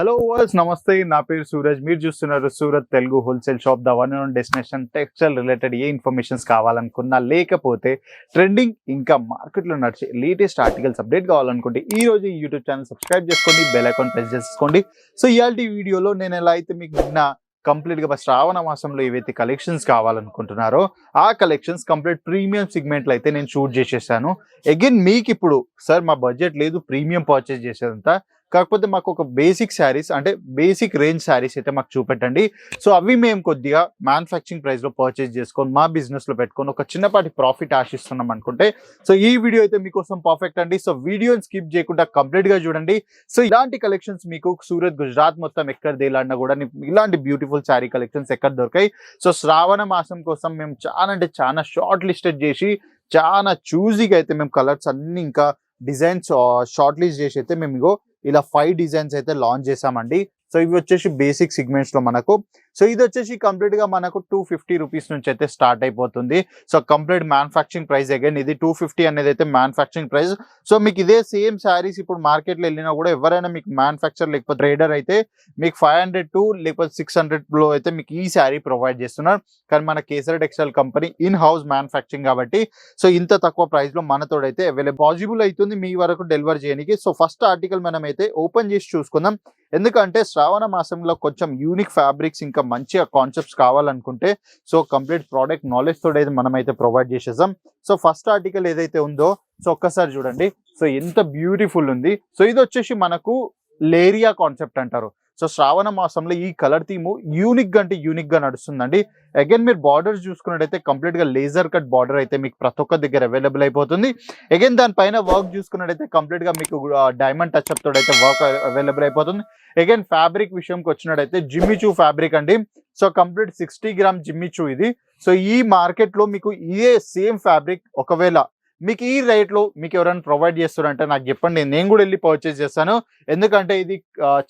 Hello verse నమస్తే నా పేరు సూరజ్. మీరు చూస్తున్నారు Surat Telugu wholesale shop the one and destination. Textile related A informations కావాలనుకున్నా లేకపోతే ట్రెండింగ్ ఇంకా మార్కెట్లో నడిచే లేటెస్ట్ ఆర్టికల్స్ అప్డేట్ కావాలనుకుంటే ఈ రోజు యూట్యూబ్ ఛానల్ సబ్స్క్రైబ్ చేసుకోండి బెల్ అకౌంట్ ప్రెస్ చేసుకోండి. సో ఇవాళ వీడియోలో నేను ఎలా అయితే మీకు నిన్న కంప్లీట్గా శ్రావణ మాసంలో ఏవైతే కలెక్షన్స్ కావాలనుకుంటున్నారో ఆ కలెక్షన్స్ కంప్లీట్ ప్రీమియం సిగ్మెంట్లు అయితే నేను షూట్ చేసేసాను. అగైన్ మీకు ఇప్పుడు సార్ మా బడ్జెట్ లేదు ప్రీమియం పర్చేస్ చేసేదంతా కాకపోతే మాకు ఒక బేసిక్ శారీస్ అంటే బేసిక్ రేంజ్ శారీస్ అయితే మాకు చూపెట్టండి. సో అవి మేము కొద్దిగా మ్యానుఫ్యాక్చరింగ్ ప్రైస్లో పర్చేజ్ పర్చేస్ చేసుకొని మా బిజినెస్లో పెట్టుకొని ఒక చిన్నపాటి ప్రాఫిట్ ఆశిస్తున్నాం అనుకుంటే సో ఈ వీడియో అయితే మీకోసం పర్ఫెక్ట్ అండి. సో వీడియోని స్కిప్ చేయకుండా కంప్లీట్గా చూడండి. సో ఇలాంటి కలెక్షన్స్ మీకు సూరత్ గుజరాత్ మొత్తం ఎక్కడ తేలాడినా కూడా ఇలాంటి బ్యూటిఫుల్ శారీ కలెక్షన్స్ ఎక్కడ దొరికాయి. సో శ్రావణ మాసం కోసం మేము చాలా అంటే చాలా షార్ట్ లిస్టెడ్ చేసి చాలా చూజీగా అయితే మేము కలర్స్ అన్ని ఇంకా డిజైన్స్ షార్ట్ లిస్ట్ చేసి అయితే మేము ఇగో ఇలా ఫైవ్ డిజైన్స్ అయితే లాంచ్ చేసామండి సో ఇవి వచ్చేసి బేసిక్ సిగ్మెంట్స్లో మనకు సో ఇది వచ్చేసి కంప్లీట్గా మనకు టూ ఫిఫ్టీ రూపీస్ నుంచి అయితే స్టార్ట్ అయిపోతుంది. So complete manufacturing price again ఇది టూ ఫిఫ్టీ అనేది అయితే మ్యానుఫాక్చరింగ్ ప్రైస్ సో మీకు ఇదే సేమ్ శారీస్ ఇప్పుడు మార్కెట్లో వెళ్ళినా కూడా ఎవరైనా మీకు మ్యానుఫాక్చర్ లేకపోతే ట్రేడర్ అయితే మీకు ఫైవ్ హండ్రెడ్ టు లేకపోతే సిక్స్ హండ్రెడ్లో అయితే మీకు ఈ శారీ ప్రొవైడ్ చేస్తున్నారు. కానీ మన Kesar textile company in house manufacturing కాబట్టి సో ఇంత తక్కువ ప్రైస్లో మనతోడైతే అవైలబుల్ పాజిబుల్ అవుతుంది మీ వరకు డెలివర్ చేయడానికి. సో ఫస్ట్ ఆర్టికల్ మనం అయితే ఓపెన్ చేసి చూసుకుందాం. ఎందుకంటే శ్రావణ మాసంలో కొంచెం యూనిక్ ఫ్యాబ్రిక్స్ ఇంకా మంచిగా కాన్సెప్ట్స్ కావాలనుకుంటే సో కంప్లీట్ ప్రోడక్ట్ నాలెడ్జ్ తోటి అయితే మనం అయితే ప్రొవైడ్ చేసేసాం సో ఫస్ట్ ఆర్టికల్ ఏదైతే ఉందో సో ఒక్కసారి చూడండి. సో ఎంత బ్యూటిఫుల్ ఉంది. సో ఇది వచ్చేసి మనకు లేరియా కాన్సెప్ట్ అంటారు. సో శ్రావణ మాసంలో ఈ కలర్ థీమ్ యూనిక్ అంటే యూనిక్గా నడుస్తుందండి. అగైన్ మీరు బార్డర్స్ చూసుకున్నట్టయితే కంప్లీట్గా లేజర్ కట్ బార్డర్ అయితే మీకు ప్రతి ఒక్క దగ్గర అవైలబుల్ అయిపోతుంది. అగైన్ దానిపైన వర్క్ చూసుకున్నట్టయితే కంప్లీట్గా మీకు డైమండ్ టచ్ అప్ తోడైతే అయితే వర్క్ అవైలబుల్ అయిపోతుంది. అగైన్ ఫ్యాబ్రిక్ విషయంకి వచ్చినట్టయితే జిమ్మిచూ ఫ్యాబ్రిక్ అండి. So complete sixty gram Jimmy Choo ఇది. సో ఈ మార్కెట్లో మీకు ఇదే సేమ్ ఫ్యాబ్రిక్ ఒకవేళ మీకు ఈ రేట్లో మీకు ఎవరైనా ప్రొవైడ్ చేస్తారంటే నాకు చెప్పండి నేను కూడా వెళ్ళి పర్చేస్ చేస్తాను. ఎందుకంటే ఇది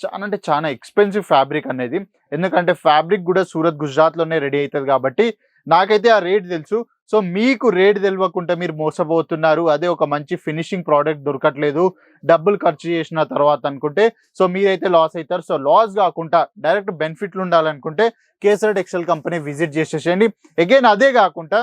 చాలా అంటే చాలా ఎక్స్పెన్సివ్ ఫ్యాబ్రిక్ అనేది. ఎందుకంటే ఫ్యాబ్రిక్ కూడా సూరత్ గుజరాత్లోనే రెడీ అవుతుంది కాబట్టి నాకైతే ఆ రేట్ తెలుసు. సో మీకు రేట్ తెలియకుండా మీరు మోసపోతున్నారు. అదే ఒక మంచి ఫినిషింగ్ ప్రోడక్ట్ దొరకట్లేదు. డబ్బులు ఖర్చు చేసిన తర్వాత అనుకుంటే సో మీరైతే లాస్ అవుతారు. సో లాస్ కాకుండా డైరెక్ట్ బెనిఫిట్లు ఉండాలనుకుంటే కేసర్ టెక్స్టైల్ కంపెనీ విజిట్ చేసేసేయండి. అగైన్ అదే కాకుండా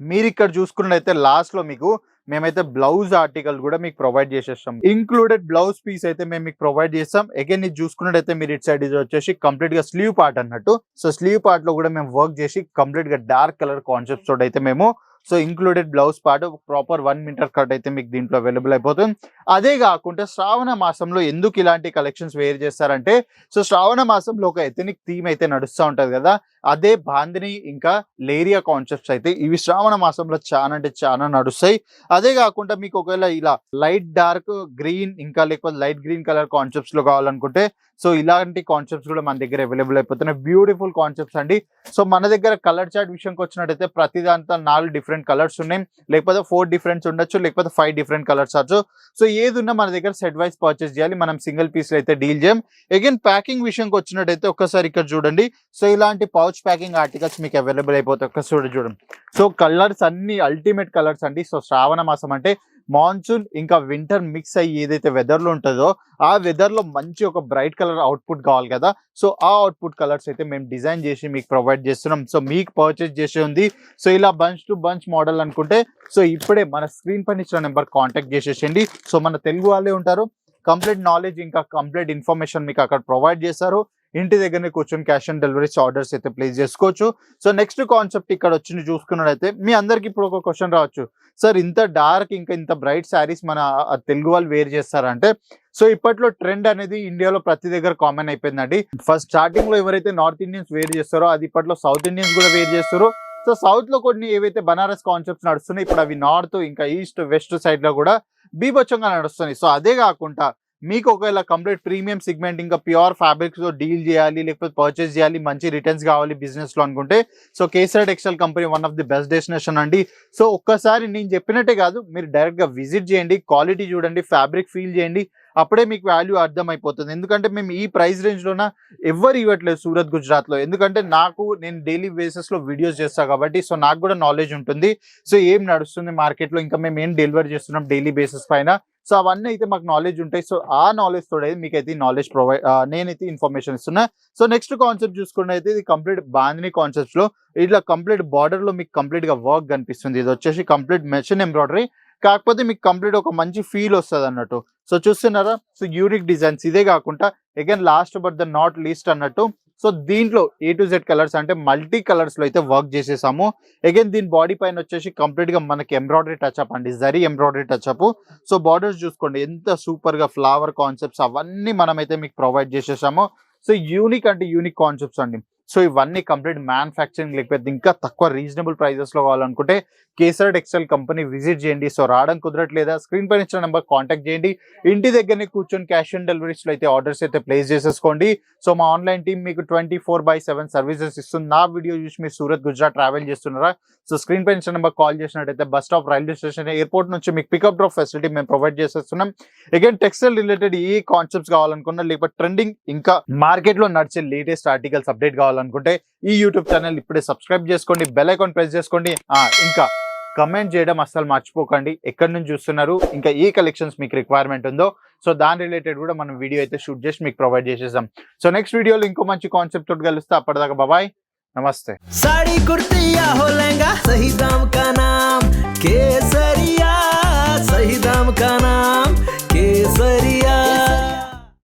మీరు ఇక్కడ చూసుకున్నట్టయితే లాస్ట్లో మీకు మేమైతే బ్లౌజ్ ఆర్టికల్ కూడా మీకు ప్రొవైడ్ చేసేస్తాం. ఇంక్లూడెడ్ బ్లౌజ్ పీస్ అయితే మేము మీకు ప్రొవైడ్ చేస్తాం. అగైన్ ఇది చూసుకున్నట్టయితే మీరు ఇటు సైడ్ ఇది వచ్చేసి కంప్లీట్గా స్లీవ్ పార్ట్ అన్నట్టు. సో స్లీవ్ పార్ట్లో కూడా మేము వర్క్ చేసి కంప్లీట్గా డార్క్ కలర్ కాన్సెప్ట్స్ తోటి అయితే మేము సో ఇంక్లూడెడ్ బ్లౌజ్ పాటు ప్రాపర్ వన్ మీటర్ కట్ అయితే మీకు దీంట్లో అవైలబుల్ అయిపోతుంది. అదే కాకుండా శ్రావణ మాసంలో ఎందుకు ఇలాంటి కలెక్షన్స్ వేర్ చేస్తారంటే సో శ్రావణ మాసంలో ఒక ఎథనిక్ థీమ్ అయితే నడుస్తూ ఉంటుంది కదా అదే బాందిని ఇంకా లేరియా కాన్సెప్ట్స్ అయితే ఇవి శ్రావణ మాసంలో చాలా అంటే చాలా నడుస్తాయి. అదే కాకుండా మీకు ఒకవేళ ఇలా లైట్ డార్క్ గ్రీన్ ఇంకా లేకపోతే లైట్ గ్రీన్ కలర్ కాన్సెప్ట్స్లో కావాలనుకుంటే సో ఇలాంటి కాన్సెప్ట్స్ కూడా మన దగ్గర అవైలబుల్ అయిపోతున్నాయి. బ్యూటిఫుల్ కాన్సెప్ట్స్ అండి. సో మన దగ్గర కలర్ చార్ట్ విషయంకి వచ్చినట్టయితే ప్రతి దాంట్లో నాలుగు డిఫరెంట్ కలర్స్ ఉన్నాయి. లేకపోతే ఫోర్ డిఫరెంట్స్ ఉండొచ్చు లేకపోతే ఫైవ్ డిఫరెంట్ కలర్స్ అవచ్చు సో ఏది ఉన్నా మన దగ్గర సెట్ వైజ్ పర్చేస్ చేయాలి. మనం సింగిల్ పీస్ అయితే డీల్ చేయం. అగైన్ ప్యాకింగ్ విషయంకి వచ్చినట్టయితే ఒక్కసారి ఇక్కడ చూడండి. సో ఇలాంటి పౌచ్ ప్యాకింగ్ ఆర్టికల్స్ మీకు అవైలబుల్ అయిపోతాయి. ఒక్కసారి చూడండి. సో కలర్స్ అన్ని అల్టిమేట్ కలర్స్ అండి. సో శ్రావణ మాసం అంటే మాన్సూన్ ఇంకా వింటర్ మిక్స్ అయ్యి ఏదైతే వెదర్లో ఉంటుందో ఆ వెదర్లో మంచి ఒక బ్రైట్ కలర్ అవుట్పుట్ కావాలి కదా. సో ఆ అవుట్పుట్ కలర్స్ అయితే మేము డిజైన్ చేసి మీకు ప్రొవైడ్ చేస్తున్నాం. సో మీకు పర్చేస్ చేసే ఉంది. సో ఇలా బంచ్ టు బంచ్ మోడల్ అనుకుంటే సో ఇప్పుడే మన స్క్రీన్ పైన ఇచ్చిన నెంబర్ కాంటాక్ట్ చేసేసేయండి. సో మన తెలుగు వాళ్ళే ఉంటారు. కంప్లీట్ నాలెడ్జ్ ఇంకా కంప్లీట్ ఇన్ఫర్మేషన్ మీకు అక్కడ ప్రొవైడ్ చేస్తారు. ఇంటి దగ్గరనే కూర్చొని క్యాష్ ఆన్ డెలివరీస్ ఆర్డర్స్ అయితే ప్లేస్ చేసుకోవచ్చు. సో నెక్స్ట్ కాన్సెప్ట్ ఇక్కడ వచ్చి చూసుకున్నట్టయితే మీ అందరికి ఇప్పుడు ఒక క్వశ్చన్ రావచ్చు. సార్ ఇంత డార్క్ ఇంకా ఇంత బ్రైట్ శారీస్ మన తెలుగు వాళ్ళు వేర్ చేస్తారంటే సో ఇప్పట్లో ట్రెండ్ అనేది ఇండియాలో ప్రతి దగ్గర కామన్ అయిపోయిందండి. ఫస్ట్ స్టార్టింగ్లో ఎవరైతే నార్త్ ఇండియన్స్ వేర్ చేస్తారో అది ఇప్పట్లో సౌత్ ఇండియన్స్ కూడా వేర్ చేస్తారో. సో సౌత్లో కొన్ని ఏవైతే బనారస్ కాన్సెప్ట్స్ నడుస్తున్నాయి ఇప్పుడు అవి నార్త్ ఇంకా ఈస్ట్ వెస్ట్ సైడ్లో కూడా బీభత్సంగా నడుస్తున్నాయి. సో అదే కాకుండా మీకు ఒకవేళ కంప్లీట్ ప్రీమియం సిగ్మెంట్ ఇంకా ప్యూర్ ఫ్యాబ్రిక్స్తో డీల్ చేయాలి లేకపోతే పర్చేస్ చేయాలి మంచి రిటర్న్స్ కావాలి బిజినెస్లో అనుకుంటే so Kesar textile company one of the best destination అండి. సో ఒక్కసారి నేను చెప్పినట్టే కాదు మీరు డైరెక్ట్గా విజిట్ చేయండి క్వాలిటీ చూడండి ఫ్యాబ్రిక్ ఫీల్ చేయండి అప్పుడే మీకు వాల్యూ అర్థమైపోతుంది. ఎందుకంటే మేము ఈ ప్రైస్ రేంజ్లోన ఎవ్వరు ఎవరు ఇవ్వట్లేదు సూరత్ గుజరాత్లో. ఎందుకంటే నాకు నేను డైలీ బేసిస్లో వీడియోస్ చేస్తాను కాబట్టి సో నాకు కూడా నాలెడ్జ్ ఉంటుంది. సో ఏం నడుస్తుంది మార్కెట్లో ఇంకా మేము ఏం డెలివర్ చేస్తున్నాం డైలీ బేసిస్ పైన. సో అవన్నీ అయితే మాకు నాలెడ్జ్ ఉంటాయి. సో ఆ నాలెడ్జ్ తోడైతే మీకు అయితే నాలెడ్జ్ ప్రొవైడ్ నేనైతే ఇన్ఫర్మేషన్ ఇస్తున్నా. సో నెక్స్ట్ కాన్సెప్ట్ చూసుకుంటే అయితే ఇది కంప్లీట్ బాందిని కాన్సెప్ట్స్లో ఇట్లా కంప్లీట్ బార్డర్లో మీకు కంప్లీట్గా వర్క్ కనిపిస్తుంది. ఇది వచ్చేసి కంప్లీట్ మెషిన్ ఎంబ్రాయిడరీ కాకపోతే మీకు కంప్లీట్ ఒక మంచి ఫీల్ వస్తుంది అన్నట్టు. సో చూస్తున్నారా? సో యూనిక్ డిజైన్స్ ఇదే కాకుండా again last but the not least అన్నట్టు సో దీంట్లో ఏ టు జెడ్ కలర్స్ అంటే మల్టీ కలర్స్లో అయితే వర్క్ చేసేసాము. అగైన్ దీని బాడీ పైన వచ్చేసి కంప్లీట్గా మనకి ఎంబ్రాయిడరీ టచ్అప్ అండి. Zari embroidery touch up so borders చూసుకోండి. ఎంత సూపర్గా ఫ్లవర్ కాన్సెప్ట్స్ అవన్నీ మనమైతే మీకు ప్రొవైడ్ చేసేసాము. సో యూనిక్ అంటే యూనిక్ కాన్సెప్ట్స్ అండి. సో ఇవన్నీ కంప్లీట్ మ్యానుఫ్యాక్చరింగ్ లేకపోతే ఇంకా తక్కువ రీజనబుల్ ప్రైజెస్లో కావాలనుకుంటే కేసర్ టెక్స్టైల్ కంపెనీ విజిట్ చేయండి. సో రావడం కుదరట్లేదా? స్క్రీన్ పైన ఇచ్చిన నెంబర్ కాంటాక్ట్ చేయండి. ఇంటి దగ్గరనే కూర్చొని క్యాష్ ఆన్ డెలివరీస్లో అయితే ఆర్డర్స్ అయితే ప్లేస్ చేసేసుకోండి. సో మా ఆన్లైన్ టీమ్ మీకు twenty four by seven services ఇస్తుంది. నా వీడియో చూసి మీరు సూరత్ గుజరాత్ ట్రావెల్ చేస్తున్నారా? సో స్క్రీన్ పైన ఇచ్చిన నెంబర్ కాల్ చేసినట్టయితే bus stop railway station airport నుంచి మీకు పికప్ డ్రాప్ ఫెసిలిటీ మేము ప్రొవైడ్ చేసేస్తున్నాం. అగైన్ టెక్స్టైల్ రిలేటెడ్ ఏ కాన్సెప్ట్స్ కావాలనుకున్నా లేకపోతే ట్రెండింగ్ ఇంకా మార్కెట్లో నడిచే లేటెస్ట్ ఆర్టికల్స్ అప్డేట్ కావాలనుకుంటే ఈ యూట్యూబ్ ఛానల్ ఇప్పుడే సబ్స్క్రైబ్ చేసుకోండి బెల్ ఐకాన్ ప్రెస్ చేసుకోండి. ఇంకా కమెంట్ చేయడం అస్సలు మర్చిపోకండి. ఎక్కడి నుంచి చూస్తున్నారు ఇంకా ఏ కలెక్షన్స్ మీకు రిక్వైర్మెంట్ ఉందో సో దాని రిలేటెడ్ కూడా మనం వీడియో అయితే షూట్ చేసి మీకు ప్రొవైడ్ చేసేసాం సో నెక్స్ట్ వీడియోలో ఇంకో మంచి కాన్సెప్ట్ తోటి కలిస్తే అప్పటిదాకా బాబాయ్ నమస్తే. సాడీ కేసరియా